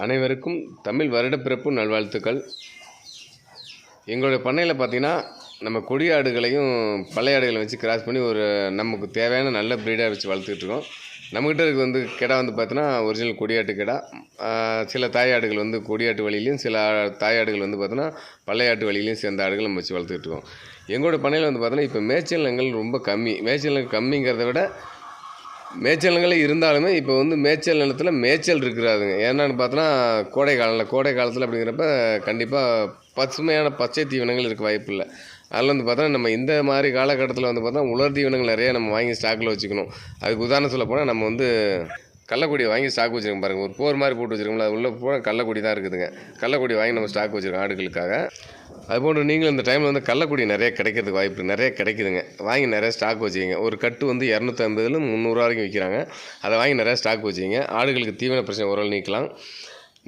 அனைவருக்கும் தமிழ் வருடப்பிறப்பு நல்வாழ்த்துக்கள். எங்களுடைய பண்ணையில் பார்த்தீங்கன்னா நம்ம கொடி ஆடுகளையும் பழைய ஆடுகளை வச்சு கிராஸ் பண்ணி ஒரு நமக்கு தேவையான நல்ல ப்ரீடாக வச்சு வளர்த்துக்கிட்டு இருக்கோம். நம்மக்கிட்ட இருக்க வந்து கிடா வந்து பார்த்தீங்கன்னா ஒரிஜினல் கொடியாட்டு கிடா. சில தாயாடுகள் வந்து கொடியாட்டு வழியிலையும் சில தாயாடுகள் வந்து பார்த்தீங்கன்னா பழையாட்டு வழியிலையும் சேர்ந்த ஆடுகள் நம்ம வச்சு வளர்த்துக்கிட்டு இருக்கோம். எங்களோட பண்ணையில் வந்து பார்த்தீங்கன்னா இப்போ மேய்ச்சல் நிலங்கள் ரொம்ப கம்மி. மேய்ச்சல் நிலங்கள் கம்மிங்கிறத விட மேய்ச்சல் நிலங்கள் இருந்தாலுமே இப்போ வந்து மேய்ச்சல் நிலத்தில் மேய்ச்சல் இருக்கிறாதுங்க. என்னென்னு பார்த்தோன்னா கோடை காலத்தில் கோடை காலத்தில் அப்படிங்கிறப்ப கண்டிப்பாக பசுமையான பச்சை தீவனங்கள் இருக்க வாய்ப்பு இல்லை. அதில் வந்து பார்த்தோன்னா நம்ம இந்த மாதிரி காலகட்டத்தில் வந்து பார்த்தா உலர் தீவனங்கள் நிறைய நம்ம வாங்கி ஸ்டாக்கில் வச்சுக்கணும். அதுக்கு உதாரணம் சொல்ல போனால் நம்ம வந்து கள்ளக்குடி வாங்கி ஸ்டாக் வச்சுருக்கோம் பாருங்கள் ஒரு போர் மாதிரி போட்டு வச்சுருக்கோம்ல அது உள்ளே பூரா கள்ளக்குடி தான் இருக்குதுங்க. கள்ளக்குடி வாங்கி நம்ம ஸ்டாக் வச்சுருக்கோம் ஆடுகளுக்காக. அதுபோன்று நீங்களும் இந்த டைமில் வந்து கள்ளக்குடி நிறைய கிடைக்கிறதுக்கு வாய்ப்பு நிறைய கிடைக்குதுங்க. வாங்கி நிறைய ஸ்டாக் வச்சுக்கிங்க ஒரு கட்டு வந்து இரநூத்தம்பதுல முந்நூறுரூவா வரைக்கும் விற்கிறாங்க அதை வாங்கி நிறைய ஸ்டாக் வச்சுக்கிங்க ஆடுகளுக்கு தீவன பிரச்சனை ஓரளவு நீக்கலாம்.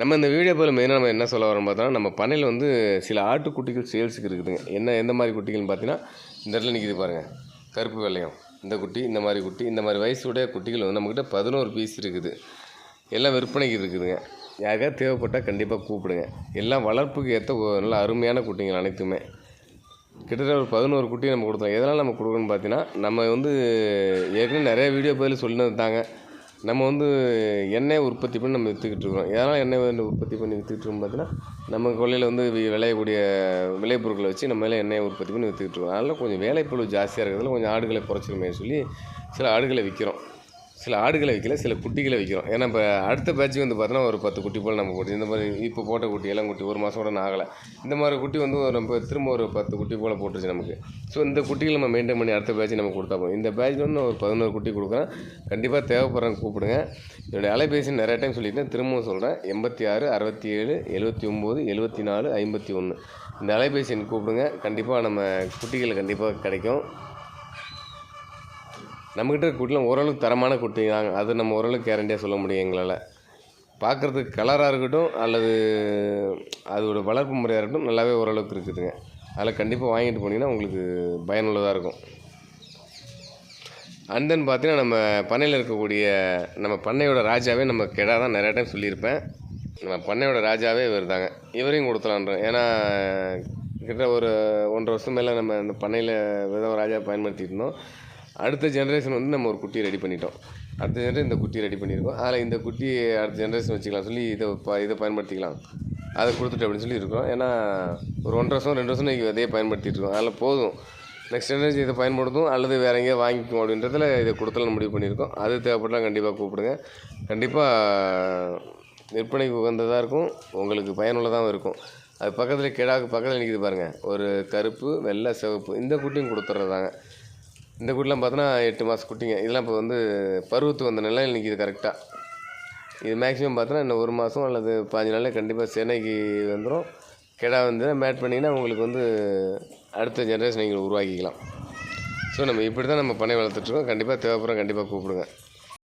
நம்ம இந்த வீடியோ போல் மெயினாக நம்ம என்ன சொல்ல வரோம் பார்த்தோன்னா நம்ம பண்ணையில் வந்து சில ஆட்டுக்குட்டிகள் சேல்ஸுக்கு இருக்குதுங்க. என்ன எந்த மாதிரி குட்டிகள்னு பார்த்தீங்கன்னா இந்த இடத்துல நிற்கிது பாருங்கள் கருப்பு வெள்ளையம். இந்த குட்டி இந்த மாதிரி குட்டி இந்த மாதிரி வயசுடைய குட்டிகள் வந்து நம்மக்கிட்ட பதினோரு பீஸ் இருக்குது. எல்லாம் விற்பனைக்கு இருக்குதுங்க. யாருக்காவது தேவைப்பட்டால் கண்டிப்பாக கூப்பிடுங்க. எல்லாம் வளர்ப்புக்கு ஏற்ற நல்ல அருமையான குட்டிங்கள் அனைத்துமே. கிட்டத்தட்ட ஒரு பதினோரு குட்டி நம்ம கொடுத்தோம். எதனால் நம்ம கொடுக்கணும்னு பார்த்தீங்கன்னா நம்ம வந்து ஏற்கனவே நிறைய வீடியோ பதில் சொல்லினது தாங்க நம்ம வந்து எண்ணெய் உற்பத்தி பண்ணி நம்ம விற்றுக்கிட்டு இருக்கிறோம். எதனால் எண்ணெய் வந்து உற்பத்தி பண்ணி விற்றுக்கிட்டு இருக்கோம் பார்த்தீங்கன்னா நம்ம கொள்ளையில் வந்து வி- விளையக்கூடிய விளைபொருட்களை வச்சு நம்ம மேலே எண்ணெயை உற்பத்தி பண்ணி விற்றுக்கிட்டு இருக்கோம். அதனால் கொஞ்சம் வேலைப்பளு ஜாஸ்தியாக இருக்கிறதுல கொஞ்சம் ஆடுகளை குறைச்சிருமே சொல்லி சில ஆடுகளை விற்கிறோம் சில ஆடுகளை வைக்கல சில குட்டிகளை விற்கிறோம் ஏன்னா இப்போ அடுத்த பேட்ச் வந்து பார்த்தோன்னா ஒரு பத்து குட்டி போல் நம்ம போட்டு இந்த மாதிரி இப்போ போட்ட குட்டி எல்லாம் குட்டி ஒரு மாதம் கூட நான் ஆகலை. இந்த மாதிரி குட்டி வந்து ஒரு நம்ம திரும்ப ஒரு பத்து குட்டி போல் போட்டுருச்சு நமக்கு. ஸோ இந்த குட்டிகள் நம்ம மெயின்டைன் பண்ணி அடுத்த பேட்ச் நம்ம கொடுத்தா போதும். இந்த பேட்ச் வந்து ஒரு பதினோரு குட்டி கொடுக்குறேன். கண்டிப்பாக தேவைப்படுறேன் கூப்பிடுங்க. என்னுடைய அலைபேசி நிறைய டைம் சொல்லிட்டேன். திரும்பவும் சொல்கிறேன் எண்பத்தி ஆறு அறுபத்தி ஏழு எழுபத்தி ஒம்பது எழுபத்தி நாலு ஐம்பத்தி ஒன்று இந்த அலைபேசி கூப்பிடுங்க. கண்டிப்பாக நம்ம குட்டிகள் கண்டிப்பாக கிடைக்கும். நம்மக்கிட்ட இருக்க குட்டிலாம் ஓரளவுக்கு தரமான குட்டி தாங்க அது நம்ம ஓரளவுக்கு கேரண்டியாக சொல்ல முடியும் எங்களால். பார்க்குறதுக்கு கலராக இருக்கட்டும் அல்லது அதோட வளர்ப்பு முறையாக இருக்கட்டும் நல்லாவே ஓரளவுக்கு இருக்குதுங்க. அதில் கண்டிப்பாக வாங்கிட்டு போனீங்கன்னா உங்களுக்கு பயனுள்ளதாக இருக்கும். அண்ட் தென் பார்த்தீங்கன்னா நம்ம பண்ணையில் இருக்கக்கூடிய நம்ம பண்ணையோட ராஜாவே நம்ம கெடா தான் நிறைய டைம் சொல்லியிருப்பேன். நம்ம பண்ணையோட ராஜாவே இவர் தாங்க. இவரையும் கொடுத்துலான்றோம் ஏன்னா கிட்ட ஒரு ஒன்றரை வருஷம் மேலே நம்ம இந்த பண்ணையில் விதம் ராஜா பயன்படுத்திட்டு இருந்தோம். அடுத்த ஜென்ரேஷன் வந்து நம்ம ஒரு குட்டியை ரெடி பண்ணிட்டோம். அடுத்த ஜென்ரேஷன் இந்த குட்டியை ரெடி பண்ணியிருக்கோம். அதில் இந்த குட்டி அடுத்த ஜென்ரேஷன் வச்சுக்கலாம். சொல்லி இதை ப இதை பயன்படுத்திக்கலாம். அதை கொடுத்துட்டு அப்படின்னு சொல்லி இருக்கோம் ஏன்னா ஒரு ஒன்றரை வருஷம் ரெண்டு வருஷம் நீங்கள் இதையே பயன்படுத்திட்டு இருக்கோம். அதில் போதும். நெக்ஸ்ட் ஜென்ரேஷன் இதை பயன்படுத்தும். அல்லது வேற எங்கேயோ வாங்கிக்கும் அப்படின்றதில் இதை கொடுத்தலாம் முடிவு பண்ணியிருக்கோம். அது தேவைப்பட்டால் கண்டிப்பாக கூப்பிடுங்க. கண்டிப்பாக விற்பனைக்கு உகந்ததாக இருக்கும். உங்களுக்கு பயனுள்ளதாகவும் இருக்கும். அது பக்கத்தில் கிடாக்கு பக்கத்தில் நிற்கிது பாருங்கள் ஒரு கருப்பு வெள்ளை சிவப்பு இந்த குட்டியும் கொடுத்துட்றதாங்க இந்த குட்டிலாம் பார்த்தோன்னா எட்டு மாதம் குட்டிங்க. இதெல்லாம் இப்போ வந்து பருவத்து வந்த நிலையில் நிற்கிது கரெக்டாக இது மேக்ஸிமம் பார்த்தோன்னா இன்னும் ஒரு மாதம் அல்லது பாஞ்சு நாளில் கண்டிப்பாக சென்னைக்கு வந்துடும் கிடா வந்து மேட் பண்ணிங்கன்னா உங்களுக்கு வந்து அடுத்த ஜென்ரேஷன் நீங்கள் உருவாக்கிக்கலாம். ஸோ நம்ம இப்படி தான் நம்ம பண்ணை வளர்த்துட்ருக்கோம் கண்டிப்பாக தேவைப்படுறோம் கண்டிப்பாக கூப்பிடுங்க.